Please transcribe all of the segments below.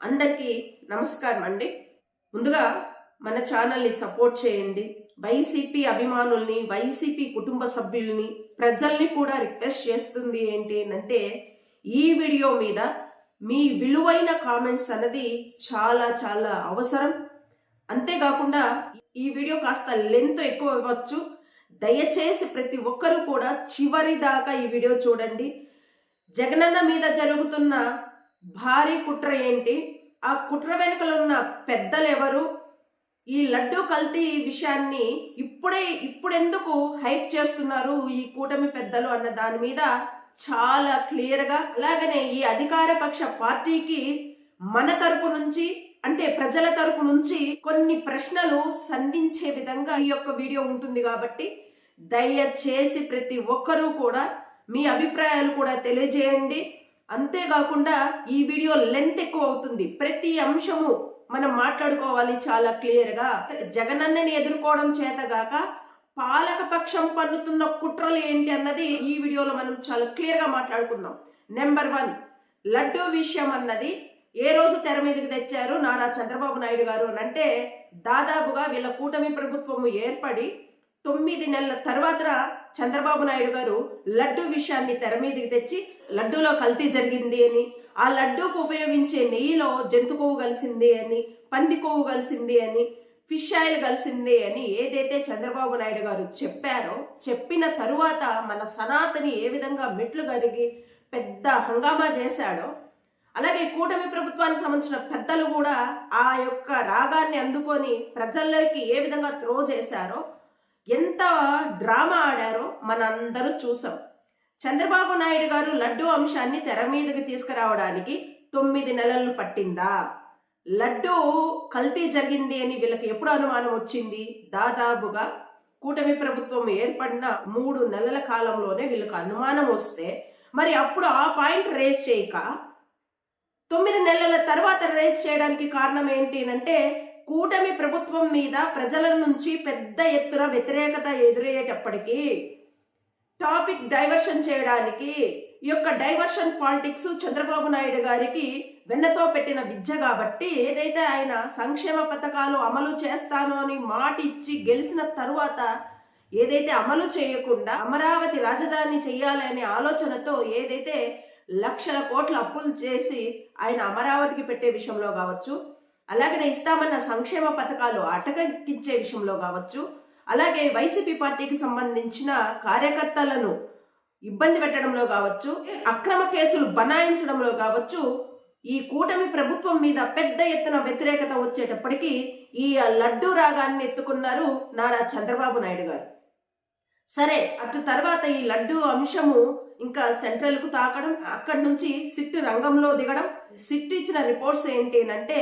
అందరికీ నమస్కారం అండి. ముందుగా మన ఛానల్ని సపోర్ట్ చేయండి. వైసీపీ అభిమానుల్ని వైసీపీ కుటుంబ సభ్యుల్ని ప్రజల్ని కూడా రిక్వెస్ట్ చేస్తుంది ఏంటి అంటే ఈ వీడియో మీద మీ విలువైన కామెంట్స్ అన్నది చాలా చాలా అవసరం. అంతేకాకుండా ఈ వీడియో కాస్త లెంత్ ఎక్కువ ఇవ్వచ్చు దయచేసి ప్రతి ఒక్కరూ కూడా చివరి దాకా ఈ వీడియో చూడండి. జగనన్న మీద జరుగుతున్న భారీ కుట్ర ఏంటి? ఆ కుట్ర వెనుకలున్న పెద్దలు ఎవరు ఈ లడ్డూ కల్తీ విషయాన్ని ఇప్పుడే ఇప్పుడెందుకు హైప్ చేస్తున్నారు ఈ కూటమి పెద్దలు అన్న దాని మీద చాలా క్లియర్గా అలాగనే ఈ అధికార పక్ష పార్టీకి మన తరపు నుంచి అంటే ప్రజల తరపు నుంచి కొన్ని ప్రశ్నలు సంధించే విధంగా ఈ యొక్క వీడియో ఉంటుంది కాబట్టి దయచేసి ప్రతి ఒక్కరూ కూడా మీ అభిప్రాయాలు కూడా తెలియజేయండి. అంతేకాకుండా ఈ వీడియో లెంత్ ఎక్కువ అవుతుంది. ప్రతి అంశము మనం మాట్లాడుకోవాలి చాలా క్లియర్గా. జగనన్నని ఎదుర్కోవడం చేతగాక పాలక పక్షం పన్నుతున్న కుట్రలు ఏంటి అన్నది ఈ వీడియోలో మనం చాలా క్లియర్గా మాట్లాడుకుందాం. నెంబర్ వన్ లడ్డూ విషయం అన్నది ఏ రోజు తెర మీదకి తెచ్చారు నారా చంద్రబాబు నాయుడు గారు అని అంటే దాదాపుగా వీళ్ళ కూటమి ప్రభుత్వము ఏర్పడి తొమ్మిది నెలల తర్వాత చంద్రబాబు నాయుడు గారు లడ్డు విషయాన్ని తెర మీదకి తెచ్చి లడ్డూలో కల్తీ జరిగింది అని ఆ లడ్డూకు ఉపయోగించే నెయ్యిలో జంతు కొవ్వు కలిసింది అని పంది కొవ్వు కలిసింది అని ఫిష్ ఆయిల్ కలిసింది అని ఏదైతే చంద్రబాబు నాయుడు గారు చెప్పారో చెప్పిన తరువాత మన సనాతని ఏ విధంగా మెట్లు గడిగి పెద్ద హంగామా చేశాడో అలాగే కూటమి ప్రభుత్వానికి సంబంధించిన పెద్దలు కూడా ఆ యొక్క రాగాన్ని అందుకొని ప్రజల్లోకి ఏ విధంగా త్రో చేశారో ఎంత డ్రామా ఆడారో మనందరూ చూసాం. చంద్రబాబు నాయుడు గారు లడ్డు అంశాన్ని తెర మీదకి తీసుకురావడానికి తొమ్మిది నెలలు పట్టిందా? లడ్డు కల్తీ జరిగింది అని వీళ్ళకి ఎప్పుడు అనుమానం వచ్చింది? దాదాపుగా కూటమి ప్రభుత్వం ఏర్పడిన మూడు నెలల కాలంలోనే వీళ్ళకి అనుమానం వస్తే మరి అప్పుడు ఆ పాయింట్ రేస్ చేయక తొమ్మిది నెలల తర్వాత రేస్ చేయడానికి కారణం ఏంటి అంటే కూటమి ప్రభుత్వం మీద ప్రజల నుంచి పెద్ద ఎత్తున వ్యతిరేకత ఎదురయ్యేటప్పటికీ టాపిక్ డైవర్షన్ చేయడానికి ఈ యొక్క డైవర్షన్ పాలిటిక్స్ చంద్రబాబు నాయుడు గారికి వెన్నతో పెట్టిన విద్య కాబట్టి ఏదైతే ఆయన సంక్షేమ పథకాలు అమలు చేస్తాను అని మాట ఇచ్చి గెలిచిన తరువాత ఏదైతే అమలు చేయకుండా అమరావతి రాజధాని చేయాలి అనే ఆలోచనతో ఏదైతే లక్షల కోట్ల అప్పులు చేసి ఆయన అమరావతికి పెట్టే విషయంలో కావచ్చు అలాగనే ఇస్తామన్న సంక్షేమ పథకాలు అటకెక్కించే విషయంలో కావచ్చు అలాగే వైసీపీ పార్టీకి సంబంధించిన కార్యకర్తలను ఇబ్బంది పెట్టడంలో కావచ్చు అక్రమ కేసులు బనాయించడంలో కావచ్చు ఈ కూటమి ప్రభుత్వం మీద పెద్ద ఎత్తున వ్యతిరేకత వచ్చేటప్పటికీ ఈ లడ్డు రాగాన్ని ఎత్తుకున్నారు నారా చంద్రబాబు నాయుడు గారు. సరే అటు తర్వాత ఈ లడ్డు అంశము ఇంకా సెంట్రల్కు తాకడం అక్కడి నుంచి సిట్ రంగంలో దిగడం సిట్ ఇచ్చిన రిపోర్ట్స్ ఏంటి అంటే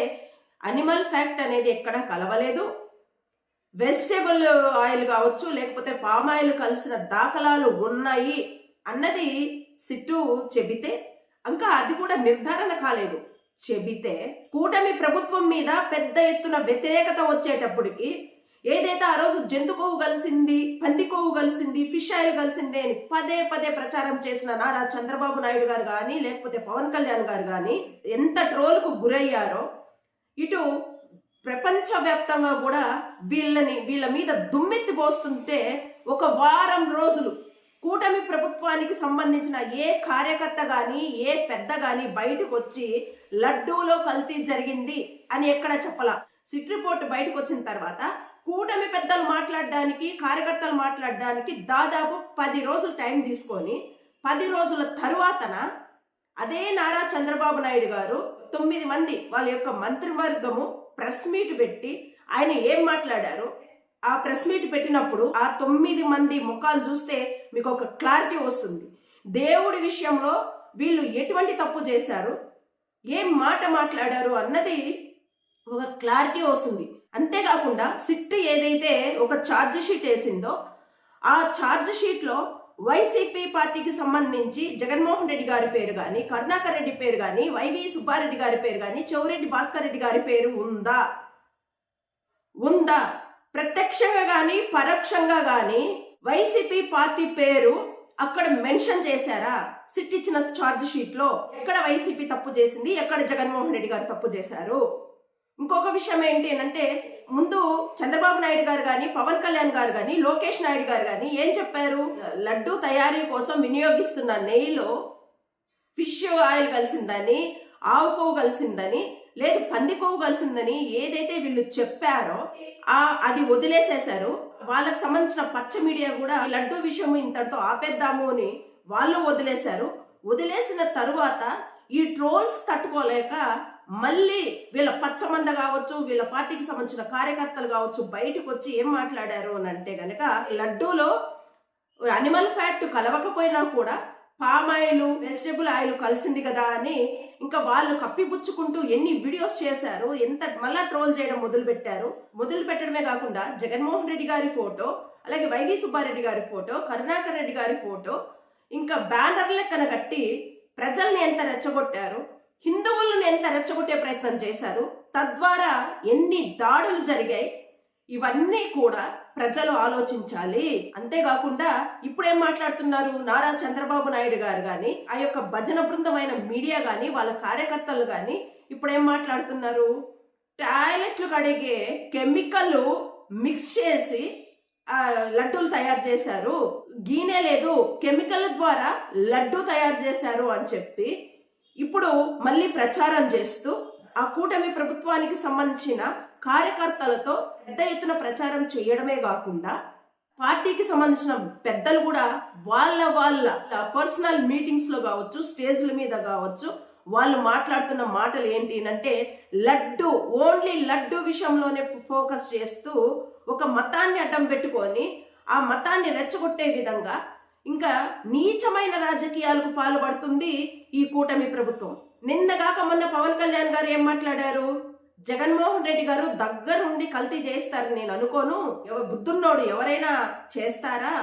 అనిమల్ ఫ్యాక్ట్ అనేది ఎక్కడ కలవలేదు. వెజిటేబుల్ ఆయిల్ కావచ్చు లేకపోతే పామ్ ఆయిల్ కలిసిన దాఖలాలు ఉన్నాయి అన్నది సిట్టు చెబితే ఇంకా అది కూడా నిర్ధారణ కాలేదు. చెబితే కూటమి ప్రభుత్వం మీద పెద్ద ఎత్తున వ్యతిరేకత వచ్చేటప్పటికి ఏదైతే ఆ రోజు జంతు కొవ్వు కలిసింది పంది కొవ్వు కలిసింది ఫిష్ ఆయిల్ కలిసింది అని పదే పదే ప్రచారం చేసిన నారా చంద్రబాబు నాయుడు గారు కానీ లేకపోతే పవన్ కళ్యాణ్ గారు కానీ ఎంత ట్రోల్కు గురయ్యారో ఇటు ప్రపంచవ్యాప్తంగా కూడా వీళ్ళని వీళ్ళ మీద దుమ్మెత్తి పోస్తుంటే ఒక వారం రోజులు కూటమి ప్రభుత్వానికి సంబంధించిన ఏ కార్యకర్త కానీ ఏ పెద్ద కానీ బయటకు వచ్చి లడ్డూలో కల్తీ జరిగింది అని ఎక్కడ చెప్పలా. సిట్ రిపోర్ట్ బయటకు వచ్చిన తర్వాత కూటమి పెద్దలు మాట్లాడడానికి కార్యకర్తలు మాట్లాడడానికి దాదాపు పది రోజులు టైం తీసుకొని పది రోజుల తరువాతన అదే నారా చంద్రబాబు నాయుడు గారు తొమ్మిది మంది వాళ్ళ యొక్క మంత్రివర్గము ప్రెస్ మీట్ పెట్టి ఆయన ఏం మాట్లాడారు ఆ ప్రెస్ మీట్ పెట్టినప్పుడు ఆ తొమ్మిది మంది ముఖాలు చూస్తే మీకు ఒక క్లారిటీ వస్తుంది. దేవుడి విషయంలో వీళ్ళు ఎటువంటి తప్పు చేశారు? ఏం మాట మాట్లాడారు అన్నది ఒక క్లారిటీ వస్తుంది. అంతేకాకుండా సిట్ ఏదైతే ఒక ఛార్జ్ షీట్ వేసిందో ఆ ఛార్జ్ షీట్లో వైసీపీ పార్టీకి సంబంధించి జగన్మోహన్ రెడ్డి గారి పేరు కానీ కరుణాకర్ రెడ్డి పేరు కానీ వైవి సుబ్బారెడ్డి గారి పేరు కానీ చౌరెడ్డి భాస్కర్ రెడ్డి గారి పేరు ఉందా? ఉందా? ప్రత్యక్షంగా కానీ పరోక్షంగా కానీ వైసీపీ పార్టీ పేరు అక్కడ మెన్షన్ చేశారా? సిట్ ఇచ్చిన ఛార్జ్ షీట్లో ఎక్కడ వైసీపీ తప్పు చేసింది? ఎక్కడ జగన్మోహన్ రెడ్డి గారు తప్పు చేశారు? ఇంకొక విషయం ఏంటి అంటే ముందు చంద్రబాబు నాయుడు గారు కానీ పవన్ కళ్యాణ్ గారు కానీ లోకేష్ నాయుడు గారు కానీ ఏం చెప్పారు? లడ్డు తయారీ కోసం వినియోగిస్తున్న నెయ్యిలో ఫిష్ ఆయిల్ కలిసిందని ఆవు కొవ్వు కలిసిందని లేదు పంది కొవ్వు కలిసిందని ఏదైతే వీళ్ళు చెప్పారో ఆ అది వదిలేసేశారు. వాళ్ళకి సంబంధించిన పచ్చ మీడియా కూడా లడ్డు విషయం ఇంతటితో ఆపేద్దాము అని వాళ్ళు వదిలేశారు. వదిలేసిన తరువాత ఈ ట్రోల్స్ తట్టుకోలేక మళ్ళీ వీళ్ళ పచ్చమంద కావచ్చు వీళ్ళ పార్టీకి సంబంధించిన కార్యకర్తలు కావచ్చు బయటకు వచ్చి ఏం మాట్లాడారు అని అంటే గనక లడ్డూలో అనిమల్ ఫ్యాట్ కలవకపోయినా కూడా పామ్ ఆయిల్ వెజిటబుల్ ఆయిల్ కలిసింది కదా అని ఇంకా వాళ్ళు కప్పిపుచ్చుకుంటూ ఎన్ని వీడియోస్ చేశారు ఎంత మళ్ళా ట్రోల్ చేయడం మొదలుపెట్టారు. మొదలు పెట్టడమే కాకుండా జగన్మోహన్ రెడ్డి గారి ఫోటో అలాగే వైవి సుబ్బారెడ్డి గారి ఫోటో కరుణాకర్ రెడ్డి గారి ఫోటో ఇంకా బ్యానర్ లెక్కన కట్టి ప్రజల్ని ఎంత రెచ్చగొట్టారు హిందువులను ఎంత రెచ్చగొట్టే ప్రయత్నం చేశారు తద్వారా ఎన్ని దాడులు జరిగాయి ఇవన్నీ కూడా ప్రజలు ఆలోచించాలి. అంతేకాకుండా ఇప్పుడేం మాట్లాడుతున్నారు నారా చంద్రబాబు నాయుడు గారు కానీ ఆ యొక్క భజన బృందమైన మీడియా కానీ వాళ్ళ కార్యకర్తలు కానీ ఇప్పుడేం మాట్లాడుతున్నారు? టాయిలెట్లు కడిగే కెమికల్ మిక్స్ చేసి లడ్డూలు తయారు చేశారు. గీనే లేదు కెమికల్ ద్వారా లడ్డు తయారు చేశారు అని చెప్పి ఇప్పుడు మళ్ళీ ప్రచారం చేస్తూ ఆ కూటమి ప్రభుత్వానికి సంబంధించిన కార్యకర్తలతో పెద్ద ఎత్తున ప్రచారం చేయడమే కాకుండా పార్టీకి సంబంధించిన పెద్దలు కూడా వాళ్ళ వాళ్ళ పర్సనల్ మీటింగ్స్లో కావచ్చు స్టేజ్ల మీద కావచ్చు వాళ్ళు మాట్లాడుతున్న మాటలు ఏంటి అంటే లడ్డు ఓన్లీ లడ్డు విషయంలోనే ఫోకస్ చేస్తూ ఒక మతాన్ని అడ్డం పెట్టుకొని ఆ మతాన్ని రెచ్చగొట్టే విధంగా ఇంకా నీచమైన రాజకీయాలకు పాల్పడుతుంది ఈ కూటమి ప్రభుత్వం. నిన్నగాక మొన్న పవన్ కళ్యాణ్ గారు ఏం మాట్లాడారు? జగన్మోహన్ రెడ్డి గారు దగ్గరుండి కల్తీ చేస్తారు నేను అనుకోను. బుద్ధున్నోడు ఎవరైనా చేస్తారా?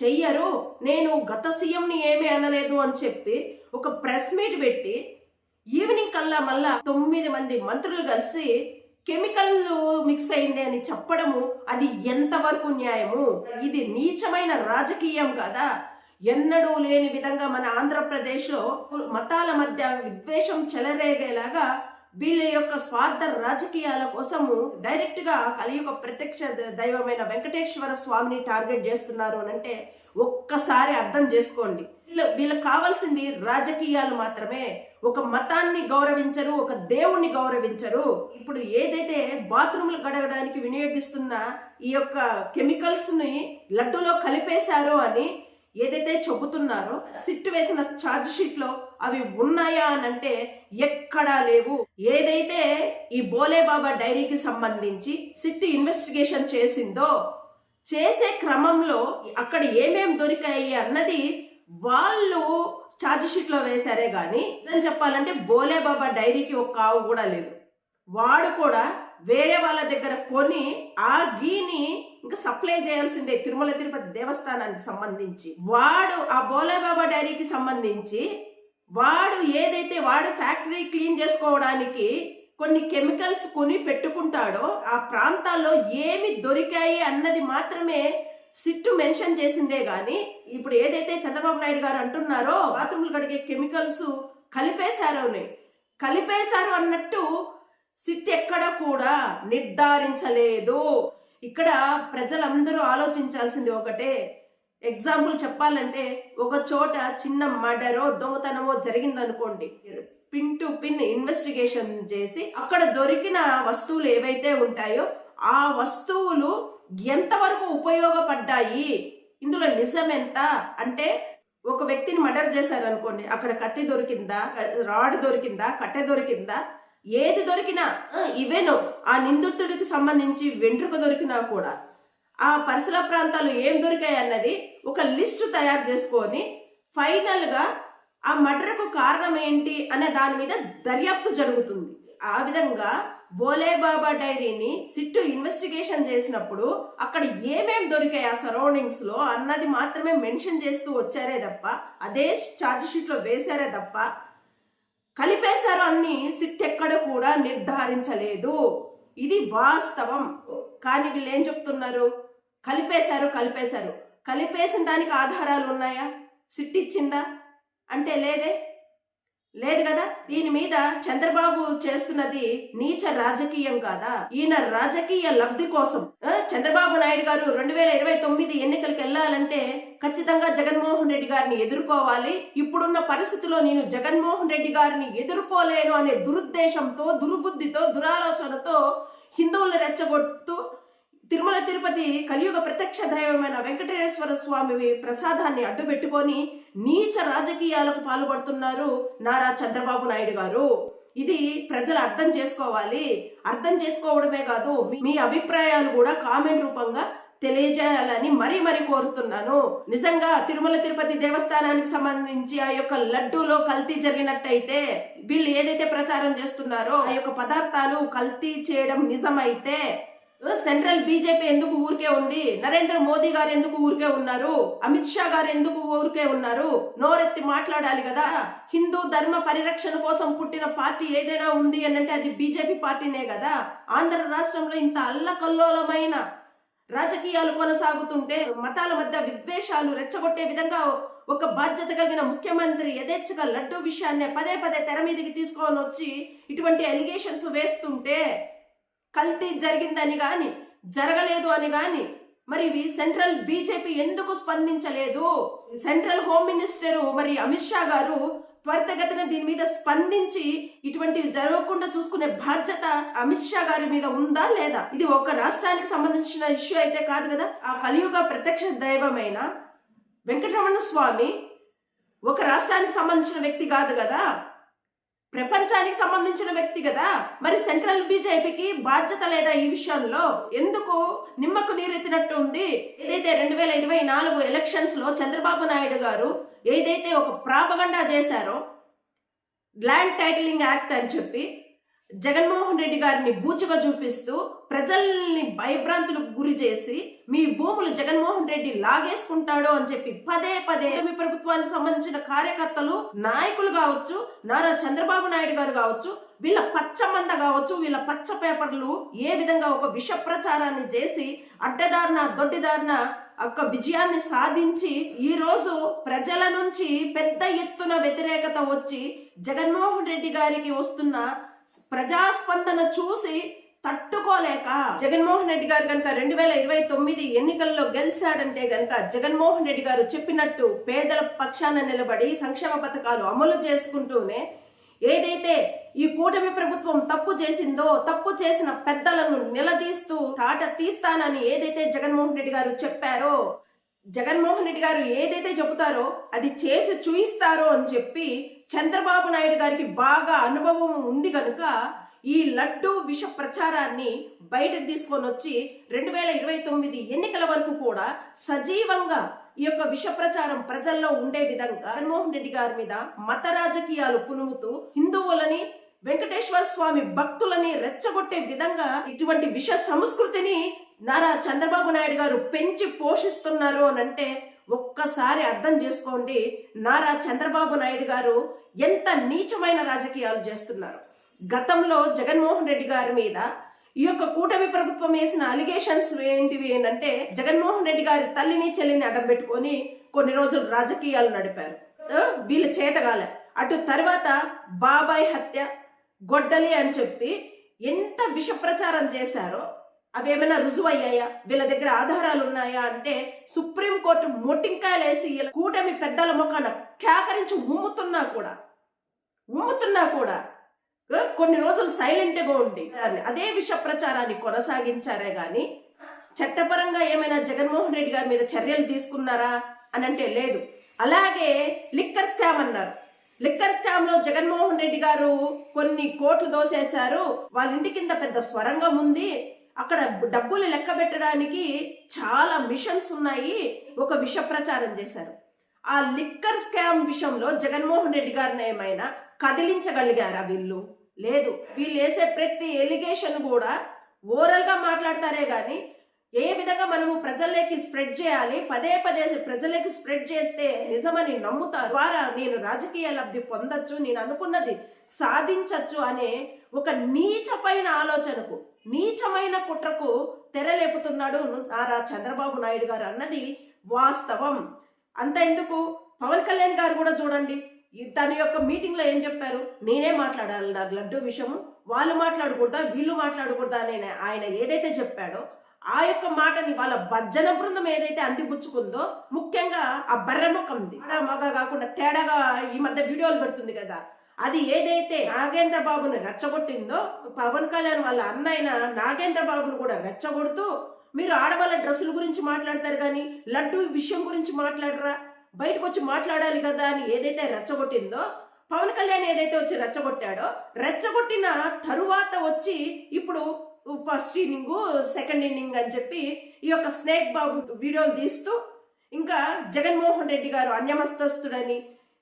చెయ్యరు. నేను గత సీఎంని ఏమీ అనలేదు అని చెప్పి ఒక ప్రెస్ మీట్ పెట్టి ఈవినింగ్ కల్లా మళ్ళా తొమ్మిది మంది మంత్రులు కలిసి కెమికల్ మిక్స్ అయింది అని చెప్పడము అది ఎంతవరకు న్యాయము? ఇది నీచమైన రాజకీయం కదా. ఎన్నడూ లేని విధంగా మన ఆంధ్రప్రదేశ్లో మతాల మధ్య విద్వేషం చెలరేగేలాగా వీళ్ళ యొక్క స్వార్థ రాజకీయాల కోసము డైరెక్ట్గా కలియుగ ప్రత్యక్ష దైవమైన వెంకటేశ్వర స్వామిని టార్గెట్ చేస్తున్నారు అని అంటే ఒక్కసారి అర్థం చేసుకోండి. వీళ్ళు వీళ్ళకి కావాల్సింది రాజకీయాలు మాత్రమే. ఒక మతాన్ని గౌరవించరు ఒక దేవుణ్ణి గౌరవించరు. ఇప్పుడు ఏదైతే బాత్రూమ్లు గడగడానికి వినియోగిస్తున్న ఈ యొక్క కెమికల్స్ని లడ్డూలో కలిపేశారు కలిపేశారో అని ఏదైతే చెబుతున్నారో సిట్ వేసిన ఛార్జ్ షీట్లో అవి ఉన్నాయా అని అంటే ఎక్కడా లేవు. ఏదైతే ఈ బోలే బాబా డైరీకి సంబంధించి సిట్ ఇన్వెస్టిగేషన్ చేసిందో చేసే క్రమంలో అక్కడ ఏమేమి దొరికాయి అన్నది వాళ్ళు ఛార్జ్ షీట్లో వేశారే కానీ నిజం చెప్పాలంటే బోలే బాబా డైరీకి ఒక కావు కూడా లేదు. వాడు కూడా వేరే వాళ్ళ దగ్గర కొని ఆ గీని ఇంకా సప్లై చేయాల్సిందే తిరుమల తిరుపతి దేవస్థానానికి సంబంధించి. వాడు ఆ బోలాబాబా డైరీకి సంబంధించి వాడు ఏదైతే వాడు ఫ్యాక్టరీ క్లీన్ చేసుకోవడానికి కొన్ని కెమికల్స్ కొని పెట్టుకుంటాడో ఆ ప్రాంతాల్లో ఏమి దొరికాయి అన్నది మాత్రమే సిట్టు మెన్షన్ చేసిందే కానీ ఇప్పుడు ఏదైతే చంద్రబాబు నాయుడు గారు అంటున్నారో బాత్రూములు కడిగే కెమికల్స్ కలిపేశారు అని కలిపేశారు అన్నట్టు సిట్ ఎక్కడ కూడా నిర్ధారించలేదు. ఇక్కడ ప్రజలందరూ ఆలోచించాల్సింది ఒకటే. ఎగ్జాంపుల్ చెప్పాలంటే ఒక చోట చిన్న మర్డరో దొంగతనమో జరిగిందనుకోండి. పిన్ టు పిన్ ఇన్వెస్టిగేషన్ చేసి అక్కడ దొరికిన వస్తువులు ఏవైతే ఉంటాయో ఆ వస్తువులు ఎంతవరకు ఉపయోగపడ్డాయి? ఇందులో నిజం ఎంత? అంటే ఒక వ్యక్తిని మర్డర్ చేశారనుకోండి అక్కడ కత్తి దొరికిందా? రాడ్ దొరికిందా? కట్టె దొరికిందా? ఏది దొరికినా ఇవేను. ఆ నిందితుడికి సంబంధించి వెంట్రుక దొరికినా కూడా ఆ పరిసర ప్రాంతాలు ఏం దొరికాయి అన్నది ఒక లిస్టు తయారు చేసుకొని ఫైనల్గా ఆ మర్డర్కు కారణం ఏంటి అనే దాని మీద దర్యాప్తు జరుగుతుంది. ఆ విధంగా బోలే బాబా డైరీని సిట్టు ఇన్వెస్టిగేషన్ చేసినప్పుడు అక్కడ ఏమేం దొరికాయి ఆ సరౌండింగ్స్లో అన్నది మాత్రమే మెన్షన్ చేస్తూ వచ్చారే తప్ప అదే ఛార్జ్ షీట్లో వేశారే తప్ప కలిపేశారు అన్ని సిట్ ఎక్కడ కూడా నిర్ధారించలేదు. ఇది వాస్తవం. కానీ వీళ్ళు ఏం చెప్తున్నారు? కలిపేశారు కలిపేశారు. కలిపేసిన దానికి ఆధారాలు ఉన్నాయా? సిట్ ఇచ్చిందా అంటే లేదే? లేదు కదా? దీని మీద చంద్రబాబు చేస్తున్నది నీచ రాజకీయం కాదా? ఈయన రాజకీయ లబ్ధి కోసం చంద్రబాబు నాయుడు గారు రెండు వేల ఇరవై తొమ్మిది ఎన్నికలకు వెళ్ళాలంటే ఖచ్చితంగా జగన్మోహన్ రెడ్డి గారిని ఎదుర్కోవాలి. ఇప్పుడున్న పరిస్థితిలో నేను జగన్మోహన్ రెడ్డి గారిని ఎదుర్కోలేను అనే దురుద్దేశంతో దుర్బుద్ధితో దురాలోచనతో హిందువులను రెచ్చగొడుతూ తిరుమల తిరుపతి కలియుగ ప్రత్యక్ష దైవమైన వెంకటేశ్వర స్వామి ప్రసాదాన్ని అడ్డుపెట్టుకొని నీచ రాజకీయాలకు పాల్పడుతున్నారు నారా చంద్రబాబు నాయుడు గారు. ఇది ప్రజలు అర్థం చేసుకోవాలి. అర్థం చేసుకోవడమే కాదు మీ- అభిప్రాయాలు కూడా కామెంట్ రూపంగా తెలియజేయాలని మరీ మరీ కోరుతున్నాను. నిజంగా తిరుమల తిరుపతి దేవస్థానానికి సంబంధించి ఆ యొక్క లడ్డూలో కల్తీ జరిగినట్టయితే వీళ్ళు ఏదైతే ప్రచారం చేస్తున్నారో ఆ యొక్క పదార్థాలు కల్తీ చేయడం నిజమైతే సెంట్రల్ బీజేపీ ఎందుకు ఊరికే ఉంది? నరేంద్ర మోదీ గారు ఎందుకు ఊరికే ఉన్నారు? అమిత్ షా గారు ఎందుకు ఊరికే ఉన్నారు? నోరెత్తి మాట్లాడాలి కదా. హిందూ ధర్మ పరిరక్షణ కోసం పుట్టిన పార్టీ ఏదైనా ఉంది అని అంటే అది బీజేపీ పార్టీనే కదా. ఆంధ్ర రాష్ట్రంలో ఇంత అల్లకల్లోలమైన రాజకీయాలు కొనసాగుతుంటే మతాల మధ్య విద్వేషాలు రెచ్చగొట్టే విధంగా ఒక బాధ్యత కలిగిన ముఖ్యమంత్రి యథేచ్ఛగా లడ్డూ విషయాన్ని పదే పదే తెర మీదకి తీసుకొని వచ్చి ఇటువంటి ఎలిగేషన్స్ వేస్తుంటే కల్తీ జరిగిందని కానీ జరగలేదు అని కానీ మరి ఇవి సెంట్రల్ బీజేపీ ఎందుకు స్పందించలేదు? సెంట్రల్ హోమ్ మినిస్టర్ మరి అమిత్ షా గారు త్వరితగతిన దీని మీద స్పందించి ఇటువంటివి జరగకుండా చూసుకునే బాధ్యత అమిత్ షా గారి మీద ఉందా లేదా? ఇది ఒక రాష్ట్రానికి సంబంధించిన ఇష్యూ అయితే కాదు కదా? ఆ కలియుగ ప్రత్యక్ష దైవమైన వెంకటరమణ స్వామి ఒక రాష్ట్రానికి సంబంధించిన వ్యక్తి కాదు కదా? ప్రపంచానికి సంబంధించిన వ్యక్తి కదా. మరి సెంట్రల్ బీజేపీకి బాధ్యత లేదా ఈ విషయంలో ఎందుకు నిమ్మకు నీరెత్తినట్టు ఉంది? ఏదైతే రెండు వేల ఇరవై నాలుగు ఎలక్షన్స్లో చంద్రబాబు నాయుడు గారు ఏదైతే ఒక ప్రాపగండా చేశారో ల్యాండ్ టైటిలింగ్ యాక్ట్ అని చెప్పి జగన్మోహన్ రెడ్డి గారిని బూచగా చూపిస్తూ ప్రజల్ని భయభ్రాంతులకు గురి చేసి మీ భూములు జగన్మోహన్ రెడ్డి లాగేసుకుంటాడు అని చెప్పి పదే పదే మీ ప్రభుత్వానికి సంబంధించిన కార్యకర్తలు నాయకులు కావచ్చు నారా చంద్రబాబు నాయుడు గారు కావచ్చు వీళ్ళ పచ్చ మంద కావచ్చు వీళ్ళ పచ్చ పేపర్లు ఏ విధంగా ఒక విష ప్రచారాన్ని చేసి అడ్డదారిన దొడ్డిదారిన ఒక విజయాన్ని సాధించి ఈ రోజు ప్రజల నుంచి పెద్ద ఎత్తున వ్యతిరేకత వచ్చి జగన్మోహన్ రెడ్డి గారికి వస్తున్న ప్రజాస్పందన చూసి తట్టుకోలేక జగన్మోహన్ రెడ్డి గారు కనుక రెండు వేల ఇరవై తొమ్మిది ఎన్నికల్లో గెలిచాడంటే గనుక జగన్మోహన్ రెడ్డి గారు చెప్పినట్టు పేదల పక్షాన నిలబడి సంక్షేమ పథకాలు అమలు చేసుకుంటూనే ఏదైతే ఈ కూటమి ప్రభుత్వం తప్పు చేసిందో తప్పు చేసిన పెద్దలను నిలదీస్తూ తాట తీస్తానని ఏదైతే జగన్మోహన్ రెడ్డి గారు చెప్పారో జగన్మోహన్ రెడ్డి గారు ఏదైతే చెబుతారో అది చేసి చూయిస్తారో అని చెప్పి చంద్రబాబు నాయుడు గారికి బాగా అనుభవం ఉంది కనుక ఈ లడ్డు విష ప్రచారాన్ని బయటకు తీసుకొని వచ్చి రెండు వేల ఇరవై తొమ్మిది ఎన్నికల వరకు కూడా సజీవంగా ఈ యొక్క విష ప్రచారం ప్రజల్లో ఉండే విధంగా జగన్మోహన్ రెడ్డి గారి మీద మత రాజకీయాలు పులుముతూ హిందువులని వెంకటేశ్వర స్వామి భక్తులని రెచ్చగొట్టే విధంగా ఇటువంటి విష సంస్కృతిని నారా చంద్రబాబు నాయుడు గారు పెంచి పోషిస్తున్నారు అని అంటే ఒక్కసారి అర్థం చేసుకోండి. నారా చంద్రబాబు నాయుడు గారు ఎంత నీచమైన రాజకీయాలు చేస్తున్నారు. గతంలో జగన్మోహన్ రెడ్డి గారి మీద ఈ యొక్క కూటమి ప్రభుత్వం వేసిన అలిగేషన్స్ ఏంటివి ఏంటంటే జగన్మోహన్ రెడ్డి గారి తల్లిని చెల్లిని అడ్డం పెట్టుకొని కొన్ని రోజులు రాజకీయాలు నడిపారు. వీళ్ళు చేతగాలే. అటు తర్వాత బాబాయ్ హత్య గొడ్డలి అని చెప్పి ఎంత విష ప్రచారం చేశారో అవేమైనా రుజువు అయ్యాయా వీళ్ళ దగ్గర ఆధారాలు ఉన్నాయా అంటే సుప్రీంకోర్టు మొట్టింకాయలేసి వీళ్ళ కూటమి పెద్దల ముఖాన కేకరించి ఉమ్ముతున్నా కూడా ఉమ్ముతున్నా కూడా కొన్ని రోజులు సైలెంట్గా ఉండి అదే విష ప్రచారాన్ని కొనసాగించారే కానీ చట్టపరంగా ఏమైనా జగన్మోహన్ రెడ్డి గారి మీద చర్యలు తీసుకున్నారా అని అంటే లేదు. అలాగే లిక్కర్ స్కామ్ అన్నారు. లిక్కర్ స్కామ్లో జగన్మోహన్ రెడ్డి గారు కొన్ని కోట్లు దోసేశారు. వాళ్ళ ఇంటి కింద పెద్ద స్వరంగం ఉంది. అక్కడ డబ్బులు లెక్క పెట్టడానికి చాలా మిషన్స్ ఉన్నాయి ఒక విష ప్రచారం చేశారు. ఆ లిక్కర్ స్కామ్ విషయంలో జగన్మోహన్ రెడ్డి గారిని ఏమైనా కదిలించగలిగారా వీళ్ళు? లేదు. వీళ్ళు వేసే ప్రతి ఎలిగేషన్ కూడా ఓరల్గా మాట్లాడతారే కానీ ఏ విధంగా మనము ప్రజల్లోకి స్ప్రెడ్ చేయాలి పదే పదే ప్రజలకి స్ప్రెడ్ చేస్తే నిజమని నమ్ముతా ద్వారా నేను రాజకీయ లబ్ధి పొందొచ్చు నేను అనుకున్నది సాధించచ్చు అనే ఒక నీచపైన ఆలోచనకు నీచమైన కుట్రకు తెరలేపుతున్నాడు నారా చంద్రబాబు నాయుడు గారు అన్నది వాస్తవం. అంత ఎందుకు? పవన్ కళ్యాణ్ గారు కూడా చూడండి తన యొక్క మీటింగ్లో ఏం చెప్పారు? నేనే మాట్లాడాలి నాకు లడ్డు విషయము వాళ్ళు మాట్లాడకూడదా వీళ్ళు మాట్లాడకూడదా అని ఆయన ఏదైతే చెప్పాడో ఆ యొక్క మాటని వాళ్ళ భజన బృందం ఏదైతే అందిపుచ్చుకుందో ముఖ్యంగా ఆ బర్రె ముఖంది. మగ కాకుండా తేడాగా ఈ మధ్య వీడియోలు పెడుతుంది కదా అది ఏదైతే నాగేంద్ర బాబుని రెచ్చగొట్టిందో పవన్ కళ్యాణ్ వాళ్ళ అన్నయ్య నాగేంద్రబాబుని కూడా రెచ్చగొడుతూ మీరు ఆడవాళ్ళ డ్రెస్సుల గురించి మాట్లాడతారు కానీ లడ్డు విషయం గురించి మాట్లాడరా? బయటకు వచ్చి మాట్లాడాలి కదా అని ఏదైతే రెచ్చగొట్టిందో పవన్ కళ్యాణ్ ఏదైతే వచ్చి రెచ్చగొట్టాడో రెచ్చగొట్టిన తరువాత వచ్చి ఇప్పుడు ఫస్ట్ ఇన్నింగ్ సెకండ్ ఇన్నింగ్ అని చెప్పి ఈ యొక్క స్నేక్ బాబు వీడియోలు తీస్తూ ఇంకా జగన్మోహన్ రెడ్డి గారు అన్యమస్తస్తుడని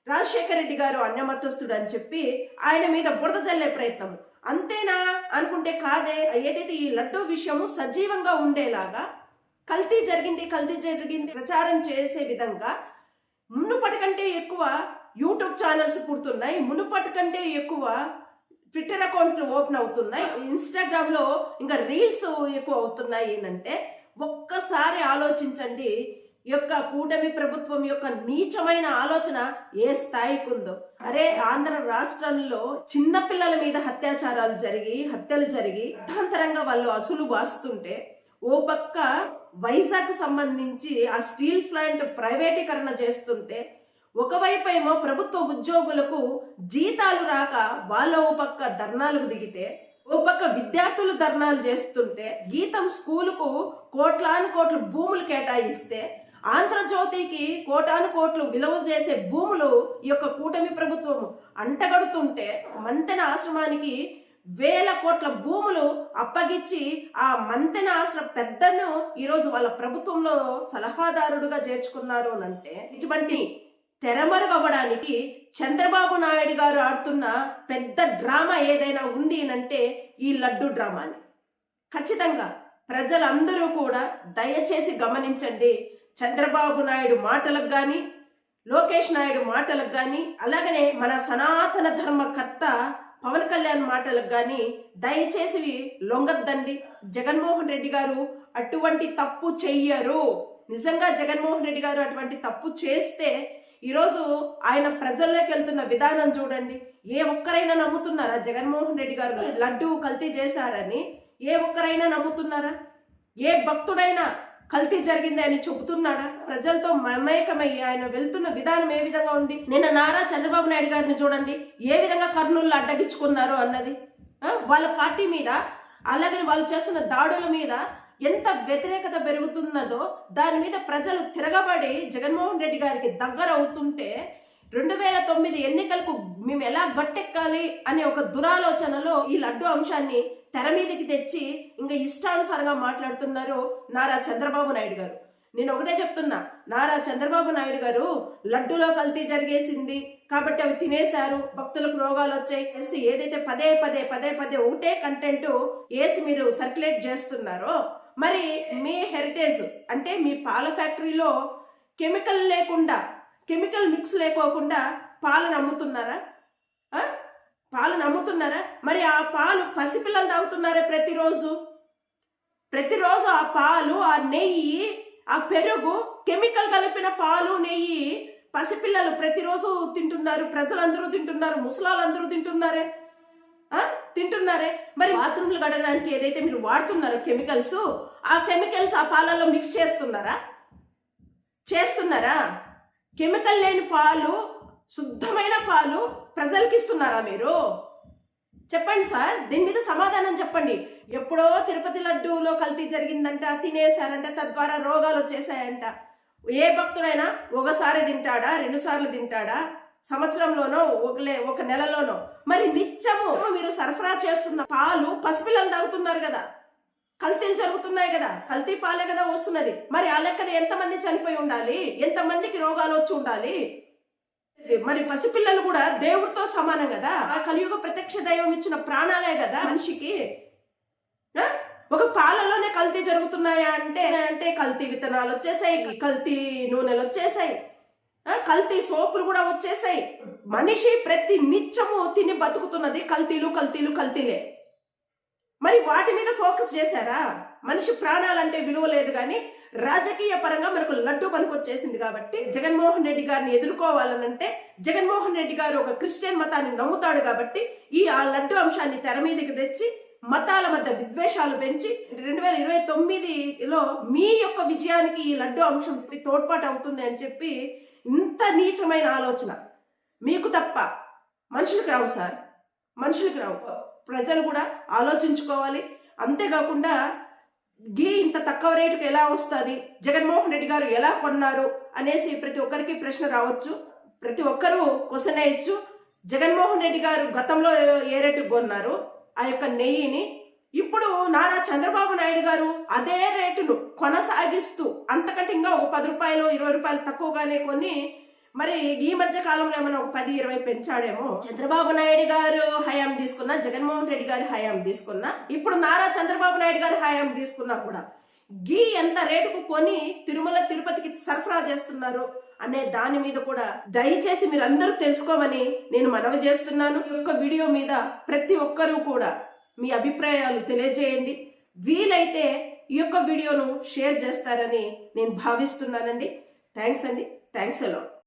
రాజశేఖర రెడ్డి గారు అన్యమతస్తుడు అని చెప్పి ఆయన మీద బురద జల్లే ప్రయత్నం. అంతేనా అనుకుంటే కాదే ఏదైతే ఈ లడ్డూ విషయము సజీవంగా ఉండేలాగా కల్తీ జరిగింది కల్తీ జరిగింది ప్రచారం చేసే విధంగా మునుపటి కంటే ఎక్కువ యూట్యూబ్ ఛానల్స్ పుడుతున్నాయి మునుపటి కంటే ఎక్కువ ట్విట్టర్ అకౌంట్లు ఓపెన్ అవుతున్నాయి ఇన్స్టాగ్రామ్లో ఇంకా రీల్స్ ఎక్కువ అవుతున్నాయి ఏంటంటే ఒక్కసారి ఆలోచించండి యొక్క కూటమి ప్రభుత్వం యొక్క నీచమైన ఆలోచన ఏ స్థాయికి ఉందో. అరే ఆంధ్ర రాష్ట్రంలో చిన్నపిల్లల మీద అత్యాచారాలు జరిగి హత్యలు జరిగి అర్థాంతరంగా వాళ్ళు అసులు బాస్తుంటే ఓ పక్క వైజాగ్ సంబంధించి ఆ స్టీల్ ప్లాంట్ ప్రైవేటీకరణ చేస్తుంటే ఒకవైపు ఏమో ప్రభుత్వ ఉద్యోగులకు జీతాలు రాక వాళ్ళ ఓ పక్క ధర్నాలకు దిగితే ఓ పక్క విద్యార్థులు ధర్నాలు చేస్తుంటే గీతం స్కూలుకు కోట్లాను కోట్లు భూములు కేటాయిస్తే ఆంధ్రజ్యోతికి కోటాను కోట్లు విలువ చేసే భూములు ఈ యొక్క కూటమి ప్రభుత్వం అంటగడుతుంటే మంతెన ఆశ్రమానికి వేల కోట్ల భూములు అప్పగిచ్చి ఆ మంతెన ఆశ్రమ పెద్దను ఈరోజు వాళ్ళ ప్రభుత్వంలో సలహాదారుడుగా చేర్చుకున్నారు అని అంటే ఇటువంటి తెరమరుగవ్వడానికి చంద్రబాబు నాయుడు గారు ఆడుతున్న పెద్ద డ్రామా ఏదైనా ఉంది అంటే ఈ లడ్డు డ్రామాని. ఖచ్చితంగా ప్రజలందరూ కూడా దయచేసి గమనించండి. చంద్రబాబు నాయుడు మాటలకు కానీ లోకేష్ నాయుడు మాటలకు కానీ అలాగనే మన సనాతన ధర్మకర్త పవన్ కళ్యాణ్ మాటలకు కానీ దయచేసి లొంగద్దండి. జగన్మోహన్ రెడ్డి గారు అటువంటి తప్పు చెయ్యరు. నిజంగా జగన్మోహన్ రెడ్డి గారు అటువంటి తప్పు చేస్తే ఈరోజు ఆయన ప్రజల్లోకి వెళ్తున్న విధానం చూడండి. ఏ ఒక్కరైనా నమ్ముతున్నారా జగన్మోహన్ రెడ్డి గారు లడ్డు కల్తీ చేశారని? ఏ ఒక్కరైనా నమ్ముతున్నారా? ఏ భక్తుడైనా కల్తీ జరిగింది అని చెబుతున్నాడా? ప్రజలతో మమేకమయ్యి ఆయన వెళ్తున్న విధానం ఏ విధంగా ఉంది? నిన్న నారా చంద్రబాబు నాయుడు గారిని చూడండి. ఏ విధంగా కర్నూలు అడ్డగించుకున్నారు అన్నది? వాళ్ళ పార్టీ మీద అలాగే వాళ్ళు చేస్తున్న దాడుల మీద ఎంత వ్యతిరేకత పెరుగుతున్నదో దాని మీద ప్రజలు తిరగబడి జగన్మోహన్ రెడ్డి గారికి దగ్గర అవుతుంటే రెండు వేల తొమ్మిది ఎన్నికలకు మేము ఎలా గట్టెక్కాలి అనే ఒక దురాలోచనలో ఈ లడ్డు అంశాన్ని తెర మీదకి తెచ్చి ఇంకా ఇష్టానుసారంగా మాట్లాడుతున్నారు నారా చంద్రబాబు నాయుడు గారు. నేను ఒకటే చెప్తున్నా నారా చంద్రబాబు నాయుడు గారు లడ్డూలో కల్తీ జరిగేసింది. కాబట్టి అవి తినేశారు భక్తులకు రోగాలు వచ్చాయి. కలిసి ఏదైతే పదే పదే పదే పదే ఒకటే కంటెంట్ వేసి మీరు సర్క్యులేట్ చేస్తున్నారో మరి మీ హెరిటేజ్ అంటే మీ పాల ఫ్యాక్టరీలో కెమికల్ లేకుండా కెమికల్ మిక్స్ లేకోకుండా పాలను అమ్ముతున్నారా? పాలు నమ్ముతున్నారా? మరి ఆ పాలు పసిపిల్లలు తాగుతున్నారా ప్రతిరోజు? ప్రతిరోజు ఆ పాలు ఆ నెయ్యి ఆ పెరుగు కెమికల్ కలిపిన పాలు నెయ్యి పసిపిల్లలు ప్రతిరోజు తింటున్నారు. ప్రజలందరూ తింటున్నారు. ముసలాళ్ళందరూ తింటున్నారే? తింటున్నారే? మరి బాత్రూమ్లు కడగడానికి ఏదైతే మీరు వాడుతున్నారో కెమికల్స్ ఆ కెమికల్స్ ఆ పాలల్లో మిక్స్ చేస్తున్నారా? చేస్తున్నారా? కెమికల్ లేని పాలు శుద్ధమైన పాలు ప్రజలకి ఇస్తున్నారా మీరు? చెప్పండి సార్ దీని మీద సమాధానం చెప్పండి. ఎప్పుడో తిరుపతి లడ్డూలో కల్తీ జరిగిందంట తినేశారంట తద్వారా రోగాలు వచ్చేసాయంట ఏ భక్తుడైనా ఒకసారి తింటాడా రెండుసార్లు తింటాడా? సంవత్సరంలోనో ఒకలే ఒక నెలలోనో. మరి నిత్యము మీరు సరఫరా చేస్తున్న పాలు పసిపిల్లలు తాగుతున్నారు కదా. కల్తీలు జరుగుతున్నాయి కదా. కల్తీ పాలే కదా వస్తున్నది. మరి ఆ లెక్కన ఎంతమంది చనిపోయి ఉండాలి? ఎంతమందికి రోగాలు వచ్చి ఉండాలి? మరి పసిపిల్లలు కూడా దేవుడితో సమానం కదా? ఆ కలియుగ ప్రత్యక్ష దైవం ఇచ్చిన ప్రాణాలే కదా మనిషికి? ఒక పాలలోనే కల్తీ జరుగుతున్నాయా అంటే అంటే కల్తీ విత్తనాలు వచ్చేసాయి కల్తీ నూనెలు వచ్చేసాయి. కల్తీ సోపులు కూడా వచ్చేసాయి. మనిషి ప్రతి నిత్యము తిని బతుకుతున్నది కల్తీలు కల్తీలు కల్తీలే. మరి వాటి మీద ఫోకస్ చేశారా? మనిషి ప్రాణాలంటే విలువ లేదు కానీ రాజకీయ పరంగా మనకు లడ్డు పనికొచ్చేసింది కాబట్టి జగన్మోహన్ రెడ్డి గారిని ఎదుర్కోవాలనంటే జగన్మోహన్ రెడ్డి గారు ఒక క్రిస్టియన్ మతాన్ని నమ్ముతాడు కాబట్టి ఈ ఆ లడ్డు అంశాన్ని తెర మీదకి తెచ్చి మతాల మధ్య విద్వేషాలు పెంచి రెండు వేల ఇరవై తొమ్మిదిలో మీ యొక్క విజయానికి ఈ లడ్డు అంశం తోడ్పాటు అవుతుంది అని చెప్పి ఇంత నీచమైన ఆలోచన. మీకు తప్ప మనుషులకు రావు సార్. మనుషులకు రావు. ప్రజలు కూడా ఆలోచించుకోవాలి. అంతేకాకుండా గీ ఇంత తక్కువ రేటుకి ఎలా వస్తుంది? జగన్మోహన్ రెడ్డి గారు ఎలా కొన్నారు? అనేసి ప్రతి ఒక్కరికి ప్రశ్న రావచ్చు. ప్రతి ఒక్కరూ క్వశ్చన్ వేయచ్చు. జగన్మోహన్ రెడ్డి గారు గతంలో ఏ రేటుకు కొన్నారు? ఆ యొక్క నెయ్యిని ఇప్పుడు నారా చంద్రబాబు నాయుడు గారు అదే రేటును కొనసాగిస్తూ అంతకంటే ఇంకా ఒక పది రూపాయలు ఇరవై రూపాయలు తక్కువగానే కొని మరి ఈ మధ్య కాలంలో ఏమైనా ఒక పది ఇరవై పెంచాడేమో? చంద్రబాబు నాయుడు గారు హయాం తీసుకున్నా జగన్మోహన్ రెడ్డి గారి హయాం తీసుకున్నా ఇప్పుడు నారా చంద్రబాబు నాయుడు గారి హయాం తీసుకున్నా కూడా గీ ఎంత రేటుకు కొని తిరుమల తిరుపతికి సరఫరా చేస్తున్నారు అనే దాని మీద కూడా దయచేసి మీరు అందరూ తెలుసుకోమని నేను మనవి చేస్తున్నాను. ఈ యొక్క వీడియో మీద ప్రతి ఒక్కరూ కూడా మీ అభిప్రాయాలు తెలియజేయండి. వీలైతే ఈ యొక్క వీడియోను షేర్ చేస్తారని నేను భావిస్తున్నానండి. థ్యాంక్స్ అండి. థ్యాంక్స్ ఎలా